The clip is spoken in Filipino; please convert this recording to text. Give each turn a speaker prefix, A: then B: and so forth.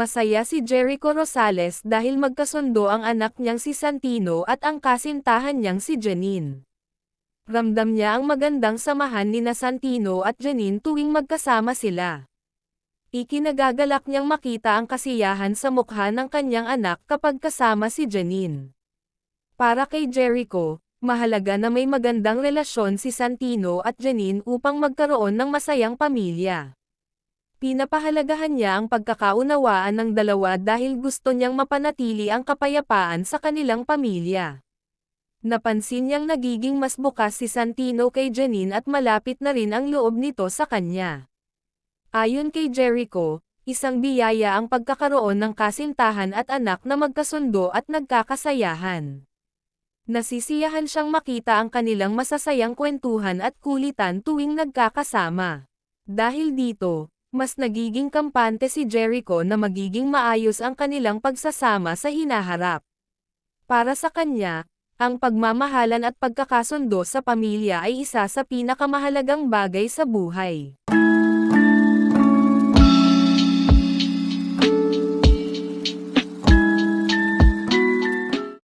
A: Masaya si Jericho Rosales dahil magkasundo ang anak niyang si Santino at ang kasintahan niyang si Janine. Ramdam niya ang magandang samahan ni na Santino at Janine tuwing magkasama sila. Ikinagagalak niyang makita ang kasiyahan sa mukha ng kanyang anak kapag kasama si Janine. Para kay Jericho, mahalaga na may magandang relasyon si Santino at Janine upang magkaroon ng masayang pamilya. Pinapahalagahan niya ang pagkakaunawaan ng dalawa dahil gusto niyang mapanatili ang kapayapaan sa kanilang pamilya. Napansin niyang nagiging mas bukas si Santino kay Janine at malapit na rin ang loob nito sa kanya. Ayon kay Jericho, isang biyaya ang pagkakaroon ng kasintahan at anak na magkasundo at nagkakasayahan. Nasisiyahan siyang makita ang kanilang masasayang kwentuhan at kulitan tuwing nagkakasama. Dahil dito, mas nagiging kampante si Jericho na magiging maayos ang kanilang pagsasama sa hinaharap. Para sa kanya, ang pagmamahalan at pagkakasundo sa pamilya ay isa sa pinakamahalagang bagay sa buhay.